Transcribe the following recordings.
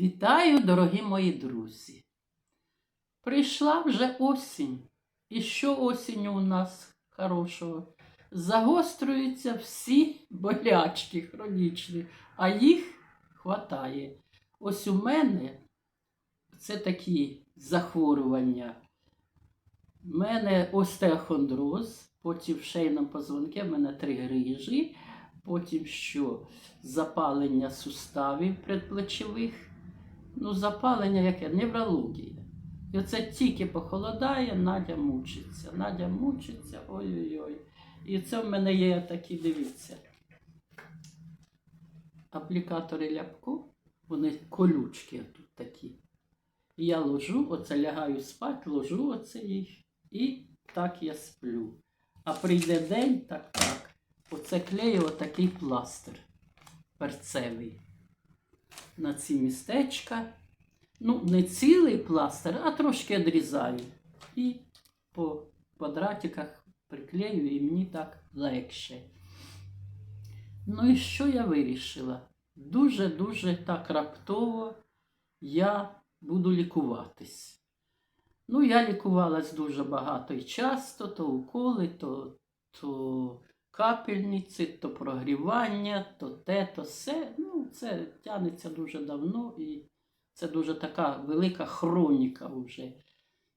Вітаю, дорогі мої друзі. Прийшла вже осінь. І що осінню у нас хорошого? Загострюються всі болячки хронічні, а їх хватає. Ось у мене це такі захворювання. У мене остеохондроз, потім в шийному позвонки, в мене три грижі, потім що запалення суставів предплечових. Ну, запалення яке? Неврологія. І оце тільки похолодає, Надя мучиться. Надя мучиться, ой-ой-ой. І це в мене є такі, дивіться. Аплікатори ляпку, вони колючки тут такі. Я ложу, оце лягаю спати, ложу оце їх, і так я сплю. А прийде день, так так. Оце клею отакий пластир перцевий на ці містечка. Ну, не цілий пластир, а трошки відрізаю. І по квадратиках приклею, і мені так легше. Ну і що я вирішила? Дуже-дуже так раптово я буду лікуватись. Ну, я лікувалась дуже багато і часто, то уколи, то, то капельниці, то прогрівання, то те, то все. Ну, це тягнеться дуже давно і це дуже така велика хроніка вже.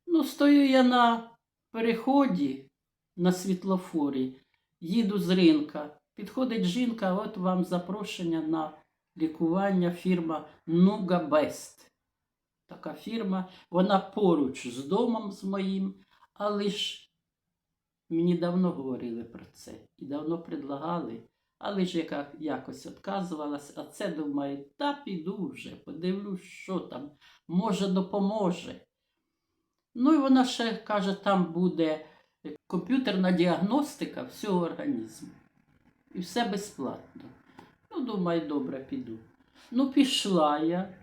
Ну, стою я на переході на світлофорі, їду з ринка. Підходить жінка, от вам запрошення на лікування фірма Нуга Бест. Така фірма, вона поруч з домом з моїм, але ж мені давно говорили про це і давно предлагали, але ж яка якось відказувалась, а це думаю, та піду вже, подивлюсь, що там, може, допоможе. Ну і вона ще каже, там буде комп'ютерна діагностика всього організму. І все безплатно. Ну, думаю, добре, піду. Ну, пішла я.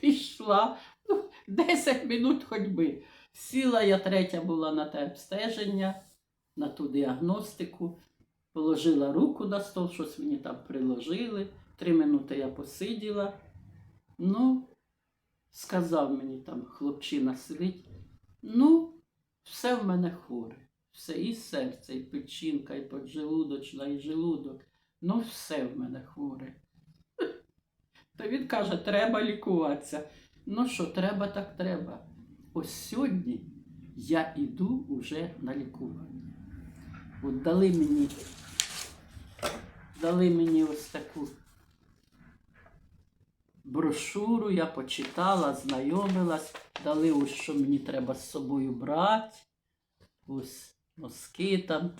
Пішла. Ну, 10 минут ходьби. Сіла я третя була на те обстеження, на ту діагностику. Положила руку на стол, щось мені там приложили. Три минути я посиділа. Ну, сказав мені там хлопчина сидить. Ну, все в мене хворе. Все і серце, і печінка, і поджелудочна, і желудок. Ну, все в мене хворе. Та він каже, треба лікуватися. Ну що, треба, так треба. Ось сьогодні я йду вже на лікування. От дали мені, дали мені ось таку брошуру, я почитала, знайомилась, дали ось, що мені треба з собою брати. Ось носки там,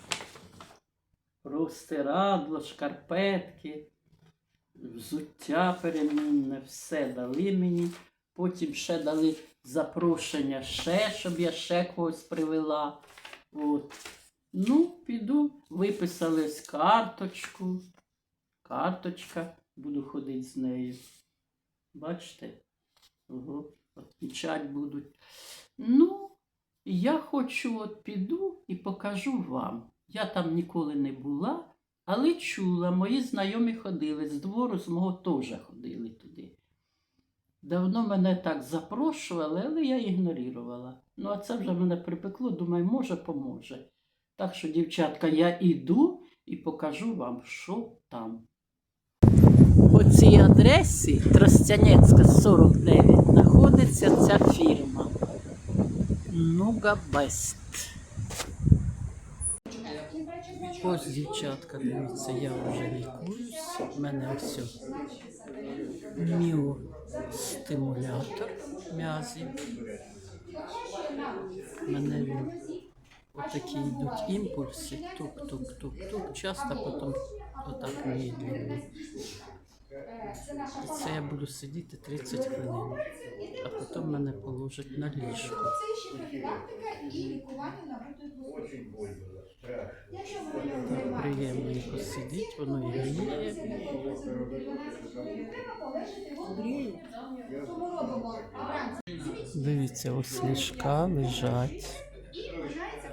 простирадло, шкарпетки, взуття перемінне, все дали мені. Потім ще дали запрошення ще, щоб я ще когось привела. От. Ну, піду, виписали ось карточку. Карточка, буду ходити з нею. Бачите? Ого, відмічати будуть. Ну, я хочу от піду і покажу вам. Я там ніколи не була, але чула, мої знайомі ходили з двору, з мого теж ходили. Давно мене так запрошували, але я ігнорувала. Ну, а це вже мене припекло, думаю, може, поможе. Так що, дівчатка, я йду і покажу вам, що там. По цій адресі Тростянецька 49 знаходиться ця фірма. Нуга Бест. Ось, дівчатка, дивіться, я вже лікуюсь. У мене ось міостимулятор м'язів. У мене він отакі йдуть імпульси, тук-тук-тук-тук, часто потім отак медленно. І це я буду сидіти 30 хвилин, а потім мене положать на ліжко. Це ще профілактика і лікування набутої. Якщо посидіть, воно і гріє. Дивіться, ось ліжка лежать,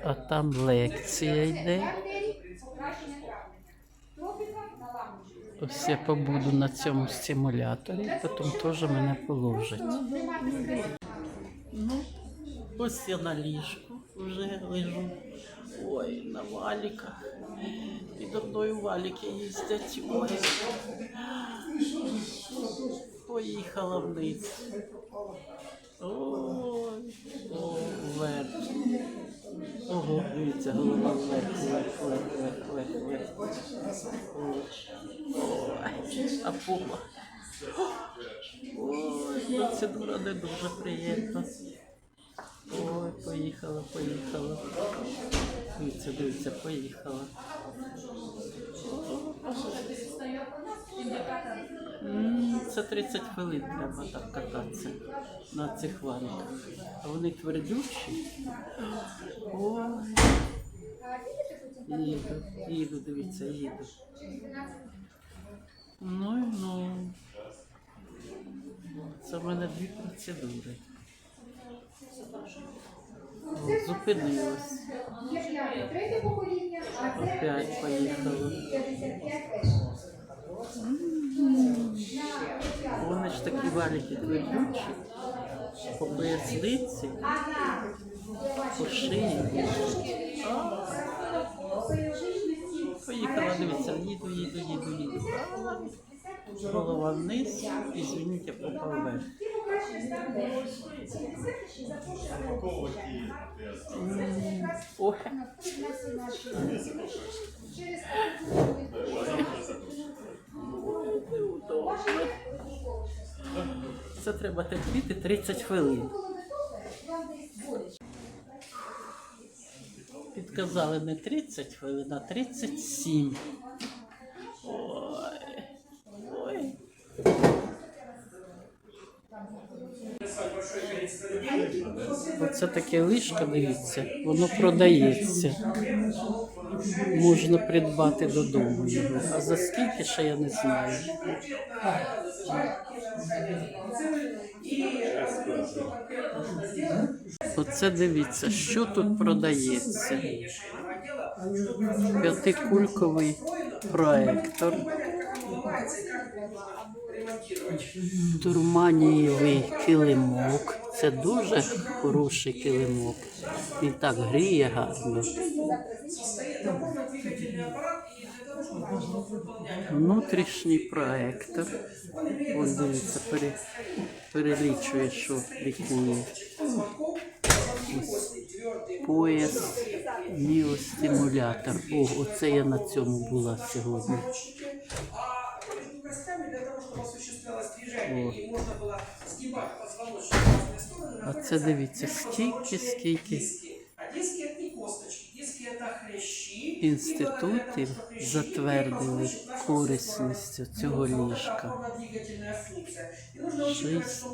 а там лекція йде. Ось я побуду на цьому стимуляторі, потім теж мене положать. Ну, ось я на ліжку вже лежу. Ой, на валіках. Підо мною валіки їздять. Ой. Поїхала вниз. Ой, о, вверх. Ого, дивіться, голова вверх, вверх, вверх, вверх, вверх. Ой, а попа. Ой, процедура не дуже приємна. Ой, поїхала, поїхала. Дивіться, дивіться, поїхала. М, Це 30 хвилин треба так кататися на цих валиках. А вони твердючі. Ой. Їду, їду, дивіться, їду. Ну і ну. Це в мене дві процедури. Зупинилась. А це Опять поїхала. Вони ж твердючі. По поясниці, по шиї. Поїхала, дивіться, їду, їду, їду, їду. Голова вниз, і звініть, я попав вверх. Неудобно. Це треба терпіти 30 хвилин. Підказали не 30 хвилин, а 37. Ой. Ой. Оце таке лишко, дивіться, воно продається. Можна придбати додому його. А за скільки ще я не знаю. Оце дивіться, що тут продається. П'ятикульковий проектор. Турманієвий килимок. Це дуже хороший килимок. Він так гріє гарно. Внутрішній проектор. Ось дивіться, пере, перелічує, що лікує. Ось Пояс, міостимулятор. О, оце я на цьому була сьогодні. А костями для того, чтобы осуществлялось движение Вот. и можно было сгибать позвоночник в разные стороны, А находятся це дивіться, для скільки, позвоночника скільки Інститутів затвердили корисністю цього ліжка. 6,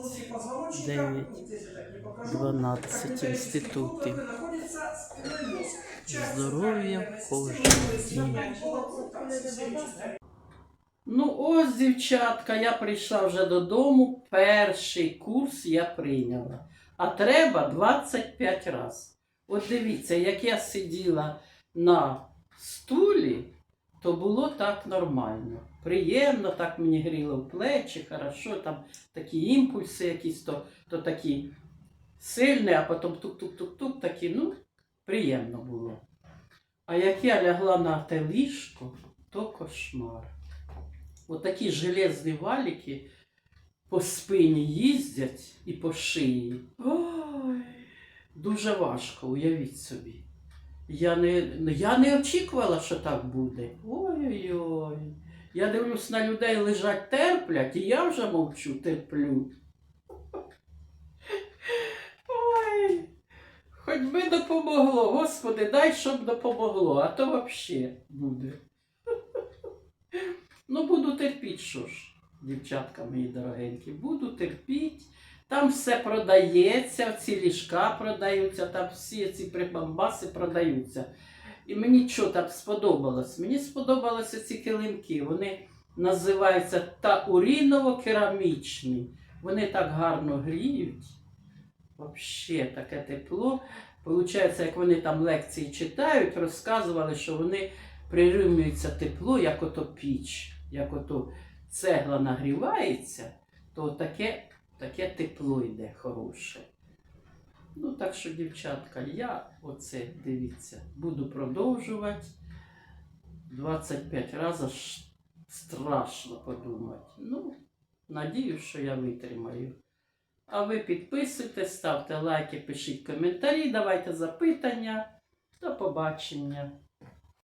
9, 12 інститутів. Здоров'я кожній дні. Ну ось, дівчатка, я прийшла вже додому. Перший курс я прийняла. А треба 25 разів. От дивіться, як я сиділа на стулі, то було так нормально. Приємно, так мені гріло в плечі, хорошо, там такі імпульси якісь, то, то такі сильні, а потім тук-тук-тук-тук, такі, ну, приємно було. А як я лягла на те ліжко, то кошмар. Отакі железні валіки по спині їздять і по шиї. Ой, дуже важко, уявіть собі. Я не, ну, я не очікувала, що так буде. Ой-ой-ой. Я дивлюсь на людей лежать терплять, і я вже мовчу, терплю. Ой, хоч би допомогло, Господи, дай, щоб допомогло, а то взагалі буде. Ну, буду терпіти, що ж, дівчатка мої дорогенькі, буду терпіти. Там все продається, ці ліжка продаються, там всі ці прибамбаси продаються. І мені що там сподобалось? Мені сподобалися ці килимки. Вони називаються тауріново-керамічні. Вони так гарно гріють. Взагалі таке тепло. Получається, як вони там лекції читають, розказували, що вони прирівнюються тепло, як ото піч. як ото цегла нагрівається, то таке, таке тепло йде хороше. Ну, так що, дівчатка, я оце, дивіться, буду продовжувати. 25 разів страшно подумати. Ну, надію, що я витримаю. А ви підписуйтесь, ставте лайки, пишіть коментарі, давайте запитання. До побачення.